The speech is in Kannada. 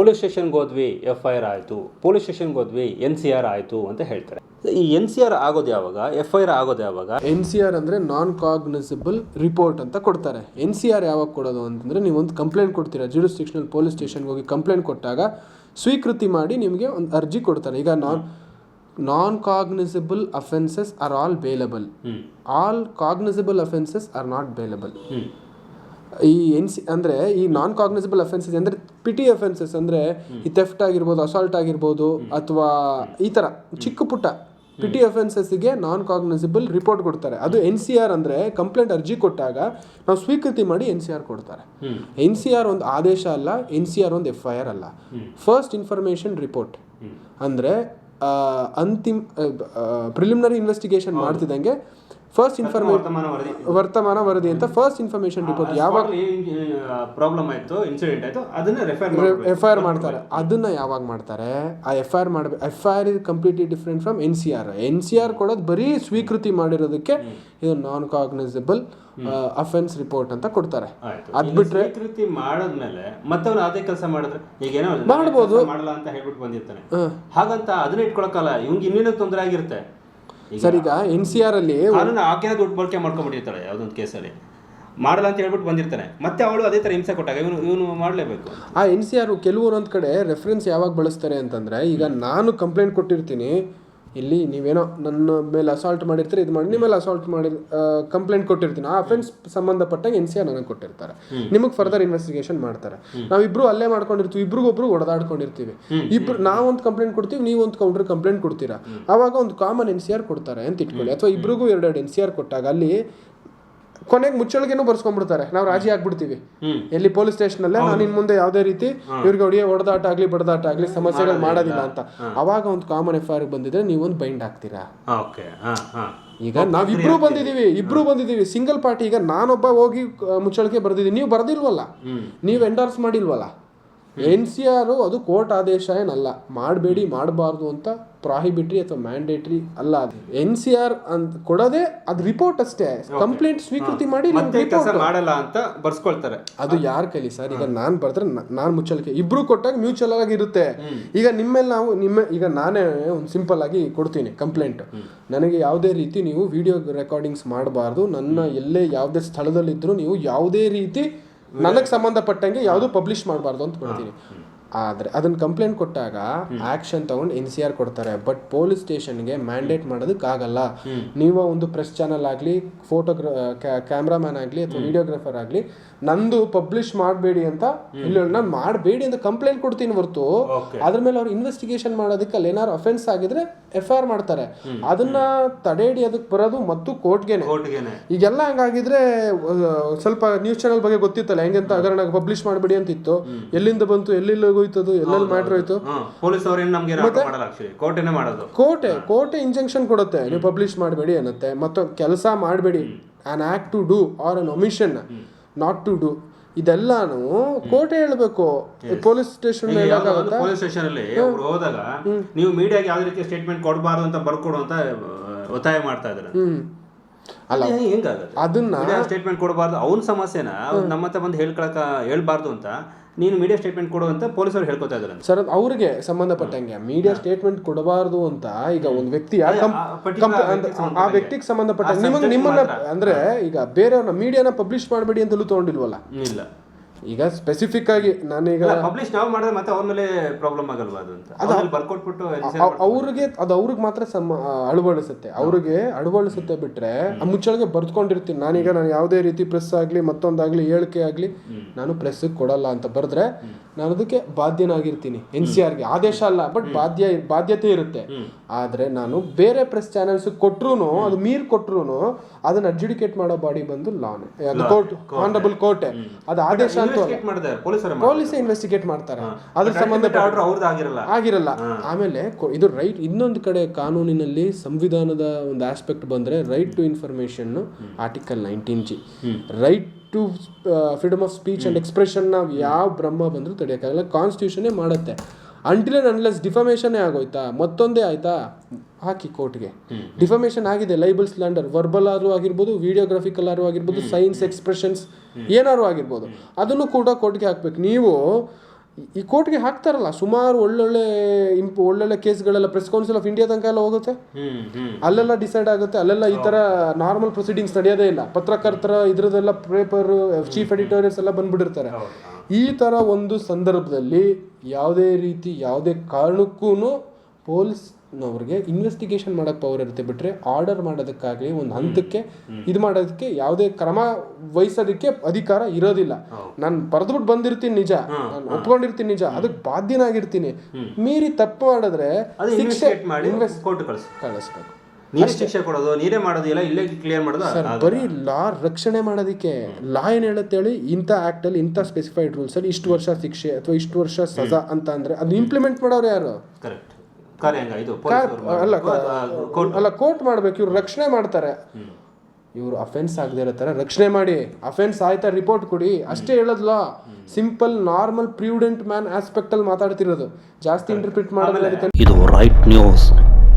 ಪೊಲೀಸ್ ಸ್ಟೇಷನ್ಗೆ ಹೋದ್ವಿ ಎಫ್ ಐ ಆರ್ ಆಯಿತು. ಪೊಲೀಸ್ ಸ್ಟೇಷನ್ಗೆ ಹೋದ್ವಿ ಎನ್ ಸಿ ಆರ್ ಆಯಿತು ಅಂತ ಹೇಳ್ತಾರೆ. ಈ ಎನ್ ಸಿ ಆರ್ ಆಗೋದು ಯಾವಾಗ? ಎಫ್ ಐ ಆರ್ ಆಗೋದು ಯಾವಾಗ? ಎನ್ ಸಿ ಆರ್ ಅಂದರೆ ನಾನ್ ಕಾಗ್ನಿಸಿಬಲ್ ರಿಪೋರ್ಟ್ ಅಂತ ಕೊಡ್ತಾರೆ. ಎನ್ ಸಿ ಆರ್ ಯಾವಾಗ ಕೊಡೋದು ಅಂತಂದರೆ ನೀವು ಒಂದು ಕಂಪ್ಲೇಂಟ್ ಕೊಡ್ತೀರಾ ಜುಡಿಸ್ಟಿಕ್ಷನಲ್ ಪೊಲೀಸ್ ಸ್ಟೇಷನ್ಗೆ ಹೋಗಿ ಕಂಪ್ಲೇಂಟ್ ಕೊಟ್ಟಾಗ ಸ್ವೀಕೃತಿ ಮಾಡಿ ನಿಮಗೆ ಒಂದು ಅರ್ಜಿ ಕೊಡ್ತಾರೆ. ಈಗ non non cognizable offences are all bailable all cognizable offences are not bailable ಈ ಎನ್ ಸಿ ಅಂದರೆ ಈ ನಾನ್ ಕಾಗ್ನಿಸಿಬಲ್ ಅಫೆನ್ಸಸ್ ಅಂದರೆ ಪಿಟಿ ಅಫೆನ್ಸಸ್ ಅಂದರೆ ಈ ಥೆಫ್ಟ್ ಆಗಿರ್ಬೋದು ಅಸಾಲ್ಟ್ ಆಗಿರ್ಬೋದು ಅಥವಾ ಈ ಥರ ಚಿಕ್ಕ ಪುಟ್ಟ ಪಿಟಿ ಅಫೆನ್ಸಸ್ಗೆ ನಾನ್ ಕಾಗ್ನಿಸಿಬಲ್ ರಿಪೋರ್ಟ್ ಕೊಡ್ತಾರೆ. ಅದು ಎನ್ ಸಿ ಆರ್ ಅಂದರೆ ಕಂಪ್ಲೇಂಟ್ ಅರ್ಜಿ ಕೊಟ್ಟಾಗ ನಾವು ಸ್ವೀಕೃತಿ ಮಾಡಿ ಎನ್ ಸಿ ಆರ್ ಕೊಡ್ತಾರೆ. ಎನ್ ಸಿ ಆರ್ ಒಂದು ಆದೇಶ ಅಲ್ಲ ಎನ್ ಸಿ ಆರ್ ಒಂದು ಎಫ್ ಐ ಆರ್ ಅಲ್ಲ. ಫಸ್ಟ್ ಇನ್ಫಾರ್ಮೇಷನ್ ರಿಪೋರ್ಟ್ ಅಂದರೆ ಅಂತಿಮ ಪ್ರಿಲಿಮಿನರಿ ಇನ್ವೆಸ್ಟಿಗೇಷನ್ ಮಾಡ್ತಿದ್ದಂಗೆ ಫಸ್ಟ್ ಇನ್ಫಾರ್ಮೇಶನ್ ವರ್ತಮಾನ ವರದಿ. ಅಂತ ಫಸ್ಟ್ ಇನ್ಫಾರ್ಮೇಶನ್ ರಿಪೋರ್ಟ್ ಯಾವಾಗ ಪ್ರಾಬ್ಲಮ್ ಆಯ್ತು ಇನ್ಸಿಡೆಂಟ್ ಆಯ್ತು ಅದನ್ನ ಎಫ್ ಐ ಆರ್ ಮಾಡ್ತಾರೆ. ಅದನ್ನ ಯಾವಾಗ ಮಾಡ್ತಾರೆ? ಆ ಎಫ್ ಐ ಆರ್ ಮಾಡಬೇಕು F I R is completely different from N C R N C R ಕೊಡೋದು ಬರೀ ಸ್ವೀಕೃತಿ ಮಾಡಿರೋದಕ್ಕೆ ಇದು ನಾನ್ ಕಾಗ್ನೈಸಬಲ್ ಅಫೆನ್ಸ್ ರಿಪೋರ್ಟ್ ಅಂತ ಕೊಡ್ತಾರೆ. ಅದ್ ಬಿಟ್ರೆ ಸ್ವೀಕೃತಿ ಮಾಡಾದ್ಮೇಲೆ ಮತ್ತೆ ಅವ್ನು ಅದೇ ಕೆಲಸ ಮಾಡಿದ್ರೆ ಈಗ ಏನೋ ಮಾಡಬಹುದು ಮಾಡಲ್ಲ ಅಂತ ಹೇಳ್ಬಿಟ್ಟು ಬಂದಿರ್ತಾನೆ. ಹಾಗಂತ ಅದನ್ನ ಇಟ್ಕೊಳಕಲ್ಲ ಇವ್ನಿಗೆ ಇನ್ನೇನೋ ತೊಂದರೆ ಆಗಿರುತ್ತೆ. ಸರ್ ಈಗ ಎನ್ ಸಿ ಆರ್ ಅಲ್ಲಿ ಕಾನೂನು ಆಕೆನ ದುಡ್ಡು ಬಳಕೆ ಮಾಡ್ಕೊಂಡ್ಬಿಟ್ಟಿರ್ತಾಳೆ ಯಾವ್ದೊಂದು ಕೇಸಲ್ಲಿ. ಮಾಡಲ್ಲ ಅಂತ ಹೇಳ್ಬಿಟ್ಟು ಬಂದಿರ್ತಾನೆ. ಮತ್ತೆ ಅವಳು ಅದೇ ತರ ಹಿಂಸೆ ಕೊಟ್ಟಾಗ ಇವನು ಇವನು ಮಾಡಲೇಬೇಕು ಆ ಎನ್ ಸಿ ಆರ್ ಒಂದು ಕಡೆ ರೆಫರೆನ್ಸ್ ಯಾವಾಗ ಬಳಸ್ತಾರೆ ಅಂತಂದ್ರೆ ಈಗ ನಾನು ಕಂಪ್ಲೇಂಟ್ ಕೊಟ್ಟಿರ್ತೀನಿ ಇಲ್ಲಿ ನೀವೇನೋ ನನ್ನ ಮೇಲೆ ಅಸಾಲ್ಟ್ ಮಾಡಿರ್ತೀರಿ ಇದು ಮಾಡಿ ನಿಮ್ಮ ಮೇಲೆ ಅಸಾಲ್ಟ್ ಮಾಡಿ ಕಂಪ್ಲೇಂಟ್ ಕೊಟ್ಟಿರ್ತೀನಿ. ಆ ಅಫೆನ್ಸ್ ಸಂಬಂಧಪಟ್ಟ ಎನ್ ಸಿ ಆರ್ ನನಗೆ ಕೊಟ್ಟಿರ್ತಾರೆ. ನಿಮಗೆ ಫರ್ದರ್ ಇನ್ವೆಸ್ಟಿಗೇಷನ್ ಮಾಡ್ತಾರೆ. ನಾವಿಬ್ರು ಅಲ್ಲೇ ಮಾಡ್ಕೊಂಡಿರ್ತೀವಿ ಇಬ್ರಿಗೊಬ್ರು ಹೊಡೆದಾಡ್ಕೊಂಡಿರ್ತೀವಿ ಇಬ್ರು ನಾವೊಂದು ಕಂಪ್ಲೇಂಟ್ ಕೊಡ್ತೀವಿ ನೀವು ಒಂದು ಕೌಂಟರ್ ಕಂಪ್ಲೇಂಟ್ ಕೊಡ್ತೀರಾ ಆವಾಗ ಒಂದು ಕಾಮನ್ ಎನ್ ಸಿ ಆರ್ ಕೊಡ್ತಾರೆ ಅಂತ ಇಟ್ಕೊಳ್ಳಿ. ಅಥವಾ ಇಬ್ರಿಗೂ ಎರಡೆರಡು ಎನ್ ಸಿ ಆರ್ ಕೊಟ್ಟಾಗ ಅಲ್ಲಿ ಕೊನೆಗೆ ಮುಚ್ಚಳಿಗೆನೂ ಬರ್ಸ್ಕೊಂಡ್ಬಿಡ್ತಾರೆ. ನಾವು ರಾಜಿ ಆಗ್ಬಿಡ್ತೀವಿ. ಎಲ್ಲಿ ಪೊಲೀಸ್ ಸ್ಟೇಷನ್ ಅಲ್ಲೇ ನಾನು ಇನ್ ಮುಂದೆ ಯಾವುದೇ ರೀತಿ ಇವ್ರಿಗೆ ಹೊಡಿಯೋ ಹೊಡೆದಾಟ ಆಗ್ಲಿ ಬಡದಾಟ ಆಗ್ಲಿ ಸಮಸ್ಯೆಗಳು ಮಾಡೋದಿಲ್ಲ ಅಂತ. ಅವಾಗ ಒಂದು ಕಾಮನ್ ಎಫ್ ಐ ಬಂದಿದ್ರೆ ನೀವೊಂದು ಬೈಂಡ್ ಆಗ್ತೀರಾ? ಈಗ ನಾವ್ ಇಬ್ರು ಬಂದಿದೀವಿ ಇಬ್ರು ಬಂದಿದೀವಿ ಸಿಂಗಲ್ ಪಾರ್ಟಿ ಈಗ ನಾನೊಬ್ಬ ಹೋಗಿ ಮುಚ್ಚಳಿಕೆ ಬರ್ದಿದ್ದೀನಿ. ನೀವು ಬರ್ದಿಲ್ವಲ್ಲ? ನೀವು ಎಂಡರ್ಸ್ ಮಾಡಿಲ್ವಲ್ಲ? ಎನ್ ಸಿ ಆರ್ ಅದು ಕೋರ್ಟ್ ಆದೇಶ ಏನಲ್ಲ. ಮಾಡಬೇಡಿ ಮಾಡಬಾರ್ದು ಅಂತ ಪ್ರಾಹಿಬಿಟ್ರಿ ಅಥವಾ ಮ್ಯಾಂಡೇಟ್ರಿ ಅಲ್ಲ ಅದು. ಎನ್ ಸಿ ಆರ್ ಅಂತ ಕೊಡೋದೇ ಅದು ರಿಪೋರ್ಟ್ ಅಷ್ಟೇ. ಕಂಪ್ಲೇಂಟ್ ಸ್ವೀಕೃತಿ ಮಾಡಿ ಮಾಡಲ್ಲ ಅಂತ ಬರ್ಸ್ಕೊಳ್ತಾರೆ. ಅದು ಯಾರ ಕೈಲಿ ಸರ್? ಈಗ ನಾನು ಬರ್ತಾರೆ ನಾನು ಮುಚ್ಚಲಿಕ್ಕೆ ಇಬ್ರು ಕೊಟ್ಟಾಗ ಮ್ಯೂಚುವಲ್ ಆಗಿ ಇರುತ್ತೆ. ಈಗ ನಿಮ್ಮೇಲೆ ನಾವು ನಿಮ್ಮ ಈಗ ನಾನೇ ಒಂದು ಸಿಂಪಲ್ ಆಗಿ ಕೊಡ್ತೀನಿ ಕಂಪ್ಲೇಂಟ್. ನನಗೆ ಯಾವುದೇ ರೀತಿ ನೀವು ವಿಡಿಯೋ ರೆಕಾರ್ಡಿಂಗ್ಸ್ ಮಾಡಬಾರ್ದು. ನನ್ನ ಎಲ್ಲೇ ಯಾವುದೇ ಸ್ಥಳದಲ್ಲಿದ್ದರೂ ನೀವು ಯಾವುದೇ ರೀತಿ ನನಗೆ ಸಂಬಂಧಪಟ್ಟಂಗೆ ಯಾವುದು ಪಬ್ಲಿಷ್ ಮಾಡಬಾರ್ದು ಅಂತ ಕೊಡ್ತೀನಿ ಆದರೆ ಅದನ್ನು ಕಂಪ್ಲೇಂಟ್ ಕೊಟ್ಟಾಗ ಆಕ್ಷನ್ ತಗೊಂಡು ಎನ್ ಸಿ ಆರ್ ಕೊಡ್ತಾರೆ. ಬಟ್ ಪೊಲೀಸ್ ಸ್ಟೇಷನ್ಗೆ ಮ್ಯಾಂಡೇಟ್ ಮಾಡೋದಕ್ಕಾಗಲ್ಲ. ನೀವು ಒಂದು ಪ್ರೆಸ್ ಚಾನಲ್ ಆಗಲಿ ಫೋಟೋಗ್ರಾ ಕ್ಯಾಮ್ರಾಮ್ಯಾನ್ ಆಗಲಿ ಅಥವಾ ವಿಡಿಯೋಗ್ರಾಫರ್ ಆಗಲಿ ನಂದು ಪಬ್ಲಿಷ್ ಮಾಡಬೇಡಿ ಅಂತ ಇಲ್ಲ ನಾನು ಮಾಡಬೇಡಿ ಅಂತ ಕಂಪ್ಲೇಂಟ್ ಕೊಡ್ತೀನಿ ಹೊರತು. ಅದ್ರ ಮೇಲೆ ಅವ್ರು ಇನ್ವೆಸ್ಟಿಗೇಷನ್ ಮಾಡೋದಕ್ಕೆ ಅಲ್ಲಿ ಏನಾದ್ರು ಅಫೆನ್ಸ್ ಆಗಿದ್ರೆ ಎಫ್ ಐ ಆರ್ ಮಾಡ್ತಾರೆ. ಅದನ್ನ ತಡೆಯಡಿ ಅದಕ್ಕೆ ಬರೋದು ಮತ್ತು ಕೋರ್ಟ್ಗೆ ಈಗೆಲ್ಲ ಹಂಗಾಗಿದ್ರೆ ಸ್ವಲ್ಪ ನ್ಯೂಸ್ ಚಾನಲ್ ಬಗ್ಗೆ ಗೊತ್ತಿತ್ತಲ್ಲ ಹೆಂಗೆ ಅಂತ ಹಗರಣ ಪಬ್ಲಿಷ್ ಮಾಡಬೇಡಿ ಅಂತಿತ್ತು. ಎಲ್ಲಿಂದ ಬಂತು ಎಲ್ಲೆಲ್ಲಿ ಹೋಯ್ತದು ಎಲ್ಲೆಲ್ಲಿ ಮ್ಯಾಟರ್ ಹೋಯ್ತು? ಪೊಲೀಸ್ ಅವ್ರೇನು ನಮ್ಗೆ ಮಾಡಲ್ಲ ಆಕ್ಚುಲಿ ಕೋರ್ಟೇನೆ ಮಾಡೋದು. ಕೋರ್ಟೆ ಕೋರ್ಟೆ ಇಂಜೆಕ್ಷನ್ ಕೊಡುತ್ತೆ ನೀವು ಪಬ್ಲಿಷ್ ಮಾಡಬೇಡಿ ಅನ್ನತ್ತೆ. ಮತ್ತು ಕೆಲಸ ಮಾಡಬೇಡಿ. An act to do or an omission not to do ಇದೆಲ್ಲಾನು ಕೋಟೆ ಹೇಳಬೇಕು. ಪೊಲೀಸ್ ಸ್ಟೇಷನ್ ಪೊಲೀಸ್ ಸ್ಟೇಷನ್ ಅಲ್ಲಿ ಹೋದಾಗ ನೀವು ಮೀಡಿಯಾಗೆ ಯಾವ ರೀತಿ ಸ್ಟೇಟ್ಮೆಂಟ್ ಕೊಡಬಾರ್ದು ಅಂತ ಬರ್ಕೊಡು ಅಂತ ಒತ್ತಾಯ ಮಾಡ್ತಾ ಇದ್ದಾರೆ. ಅಲ್ಲ ಹೆಂಗಾಗುತ್ತೆ ಅದನ್ನ ಸ್ಟೇಟ್ಮೆಂಟ್ ಕೊಡಬಾರ್ದು ಅವ್ನ ಸಮಸ್ಯೆನ ನಮ್ಮ ಹತ್ರ ಬಂದು ಹೇಳ್ಕೊಳಕ ಹೇಳ್ಬಾರ್ದು ಅಂತ ನೀನು ಮೀಡಿಯಾ ಸ್ಟೇಟ್ಮೆಂಟ್ ಕೊಡು ಅಂತ ಪೊಲೀಸರು ಹೇಳ್ಕೊತಾ ಇದ್ದಾರೆ ಸರ್ ಅವರಿಗೆ ಅವ್ರಿಗೆ ಸಂಬಂಧಪಟ್ಟಂಗೆ ಮೀಡಿಯಾ ಸ್ಟೇಟ್ಮೆಂಟ್ ಕೊಡಬಾರದು ಅಂತ ಈಗ ಒಂದು ವ್ಯಕ್ತಿ ಕಂ- ಆ ವ್ಯಕ್ತಿಗೆ ಅಂದ್ರೆ ಆ ವ್ಯಕ್ತಿಗೆ ಸಂಬಂಧಪಟ್ಟ ನಿಮಗೆ ನಿಮ್ಮನ್ನ ಅಂದ್ರೆ ಈಗ ಬೇರೆಯವ್ರನ್ನ ಮೀಡಿಯಾನ ಪಬ್ಲಿಷ್ ಮಾಡಬೇಡಿ ಅಂತಲೂ ತಗೊಂಡಿಲ್ವಲ್ಲ? ಇಲ್ಲ. ಈಗ ಸ್ಪೆಸಿಫಿಕ್ ಆಗಿ ನಾನೀಗ ಪಬ್ಲಿಷ್ ನಾವು ಮಾಡಿದ್ರೆ ಮತ್ತೆ ಅವ್ರ ಮೇಲೆ ಪ್ರಾಬ್ಲಮ್ ಆಗಲ್ವಾ ಅದು ಅಂತ? ಬರ್ಕೊಟ್ಬಿಟ್ಟು ಅವ್ರಿಗೆ ಅದು ಅವ್ರಿಗೆ ಮಾತ್ರ ಸಮ ಅಳವಡಿಸುತ್ತೆ. ಅವ್ರಿಗೆ ಅಳವಡಿಸುತ್ತೆ ಬಿಟ್ರೆ ಆ ಮುಚ್ಚಳಿಗೆ ಬರ್ದ್ಕೊಂಡಿರ್ತೀನಿ. ನಾನೀಗ ನಾನು ಯಾವುದೇ ರೀತಿ ಪ್ರೆಸ್ ಆಗಲಿ ಮತ್ತೊಂದಾಗ್ಲಿ ಹೇಳಿಕೆ ಆಗಲಿ ನಾನು ಪ್ರೆಸ್ಸಿಗೆ ಕೊಡಲ್ಲ ಅಂತ ಬರೆದ್ರೆ ನಾನು ಅದಕ್ಕೆ ಬಾಧ್ಯನಾಗಿರ್ತೀನಿ. ಎನ್ ಸಿ ಆರ್ಗೆ ಆದೇಶ ಅಲ್ಲ ಬಟ್ ಬಾಧ್ಯ ಬಾಧ್ಯತೆ ಇರುತ್ತೆ. ಆದರೆ ನಾನು ಬೇರೆ ಪ್ರೆಸ್ ಚಾನೆಲ್ಸ್ ಕೊಟ್ರು ಅದು ಮೀರ್ ಕೊಟ್ರು ಅದನ್ನ ಅಡ್ಜುಡಿಕೇಟ್ ಮಾಡೋ ಬಾಡಿ ಬಂದು ಲಾನ್ ಅದು ಕೋರ್ಟ್ ಆನರಬಲ್ ಕೋರ್ಟೆ ಅದು ಆದೇಶ ಅಂತೂ ಪೊಲೀಸೇ ಇನ್ವೆಸ್ಟಿಗೇಟ್ ಮಾಡ್ತಾರೆ. ಅದ್ರ ಸಂಬಂಧ ಆಗಿರಲ್ಲ. ಆಗಿರಲ್ಲ. ಆಮೇಲೆ ಇದು ರೈಟ್ ಇನ್ನೊಂದು ಕಡೆ ಕಾನೂನಿನಲ್ಲಿ ಸಂವಿಧಾನದ ಒಂದು ಆಸ್ಪೆಕ್ಟ್ ಬಂದ್ರೆ right to information article nineteen G right to freedom of speech and expression ನಾವು ಯಾವ ಬ್ರಹ್ಮ ಬಂದರೂ ತಡೆಯೋಕ್ಕಾಗಲ್ಲ. ಕಾನ್ಸ್ಟಿಟ್ಯೂಷನೇ ಮಾಡುತ್ತೆ. ಅಂಟಿಲ್ ಅಂಡ್ ಅನ್ಲೆಸ್ ಡಿಫಮೇಷನೇ ಆಗೋಯ್ತಾ? ಮತ್ತೊಂದೇ ಆಯ್ತಾ? ಹಾಕಿ ಕೋರ್ಟ್ಗೆ ಡಿಫಮೇಷನ್ ಆಗಿದೆ. ಲೈಬಲ್ ಸ್ಲ್ಯಾಂಡರ್ ವರ್ಬಲ್ ಆದ್ರೂ ಆಗಿರ್ಬೋದು ವಿಡಿಯೋಗ್ರಾಫಿಕಲ್ ಆದರೂ ಆಗಿರ್ಬೋದು ಸೈನ್ಸ್ ಎಕ್ಸ್ಪ್ರೆಷನ್ಸ್ ಏನಾದ್ರು ಆಗಿರ್ಬೋದು. ಅದನ್ನು ಕೂಡ ಕೋರ್ಟ್ಗೆ ಹಾಕ್ಬೇಕು. ನೀವು ಈ- ಕೋರ್ಟ್ಗೆ ಹಾಕ್ತಾರಲ್ಲ ಸುಮಾರು ಒಳ್ಳೊಳ್ಳೆ ಇಂಪ್ ಒಳ್ಳೊಳ್ಳೆ ಕೇಸ್ಗಳೆಲ್ಲ ಪ್ರೆಸ್ ಕೌನ್ಸಿಲ್ ಆಫ್ ಇಂಡಿಯಾ ತನಕ ಎಲ್ಲ ಹೋಗುತ್ತೆ. ಅಲ್ಲೆಲ್ಲ ಡಿಸೈಡ್ ಆಗುತ್ತೆ ಅಲ್ಲೆಲ್ಲ ಈ ಥರ ನಾರ್ಮಲ್ ಪ್ರೊಸೀಡಿಂಗ್ಸ್ ನಡೆಯೋದೇ ಇಲ್ಲ. ಪತ್ರಕರ್ತರ ಇದರದೆಲ್ಲ ಪೇಪರ್ ಚೀಫ್ ಎಡಿಟೋರಿಯಲ್ಸ್ ಎಲ್ಲ ಬಂದ್ಬಿಟ್ಟಿರ್ತಾರೆ. ಈ ಥರ ಒಂದು ಸಂದರ್ಭದಲ್ಲಿ ಯಾವುದೇ ರೀತಿ ಯಾವುದೇ ಕಾರಣಕ್ಕೂ ಪೊಲೀಸ್ನವ್ರಿಗೆ ಇನ್ವೆಸ್ಟಿಗೇಷನ್ ಮಾಡೋಕ್ಕೆ ಪವರ್ ಇರುತ್ತೆ. ಬಿಟ್ರೆ ಆರ್ಡರ್ ಮಾಡೋದಕ್ಕಾಗಲಿ ಒಂದು ಹಂತಕ್ಕೆ ಇದು ಮಾಡೋದಕ್ಕೆ ಯಾವುದೇ ಕ್ರಮ ವಹಿಸೋದಕ್ಕೆ ಅಧಿಕಾರ ಇರೋದಿಲ್ಲ. ನಾನು ಬರೆದ್ಬಿಟ್ಟು ಬಂದಿರ್ತೀನಿ ನಿಜ. ನಾನು ಒಪ್ಕೊಂಡಿರ್ತೀನಿ ನಿಜ. ಅದಕ್ಕೆ ಬಾಧ್ಯನಾಗಿರ್ತೀನಿ. ಮೀರಿ ತಪ್ಪು ಮಾಡಿದ್ರೆ ಶಿಕ್ಷೆ ಕಳಿಸ್ಬೇಕು. ಶಿಕ್ಷೆ ಕೊಡೋದು ನೀರೇ ಮಾಡೋದು ಇಲ್ಲ ಇಲ್ಲೇ ಕ್ಲಿಯರ್ ಮಾಡೋದು ಸರ್ ಬರೀ ಲಾ ರಕ್ಷಣೆ ಮಾಡೋದಕ್ಕೆ ಲಾ ಏನ್ ಹೇಳುತ್ತೆ ಹೇಳಿ? ಇಂಥ ಆಕ್ಟ್ ಅಲ್ಲಿ ಇಂಥ ಸ್ಪೆಸಿಫೈಡ್ ರೂಲ್ಸ್ ಅಲ್ಲಿ ಇಷ್ಟು ವರ್ಷ ಶಿಕ್ಷೆ ಅಥವಾ ಇಷ್ಟು ವರ್ಷ ಸಜಾ ಅಂತ ಅಂದ್ರೆ ಅದನ್ನ ಇಂಪ್ಲಿಮೆಂಟ್ ಮಾಡೋರು ಯಾರು? ಕರೆಕ್ಟ್ ಕಾರ್ಯಾಂಗ ಇದು ಅಲ್ಲ ಕೋರ್ಟ್ ಅಲ್ಲ ಕೋರ್ಟ್ ಮಾಡ್ಬೇಕು ಇವ್ರು ರಕ್ಷಣೆ ಮಾಡ್ತಾರೆ. ಇವರು ಅಫೆನ್ಸ್ ಆಗದೆ ಇರೋ ಥರ ರಕ್ಷಣೆ ಮಾಡಿ ಅಫೆನ್ಸ್ ಆಯ್ತಾ ರಿಪೋರ್ಟ್ ಕೊಡಿ ಅಷ್ಟೇ ಹೇಳೋದ್ಲ simple normal prudent man aspect ಅಲ್ಲಿ ಮಾತಾಡ್ತಿರೋದು. ಜಾಸ್ತಿ ಇಂಟರ್ಪ್ರಿಟ್ ಮಾಡೋದು ಇದು ರೈಟ್ ನ್ಯೂಸ್